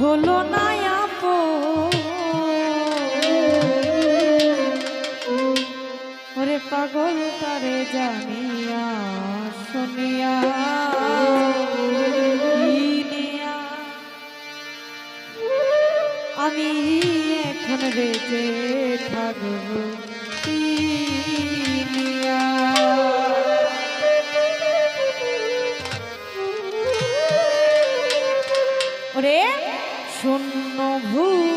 হলো না আপো ওরে পাগল তারে জানিয়া শুনিয়া আমি এখন বেঁচে থাকব কিনিয়া। শূন্য ভূ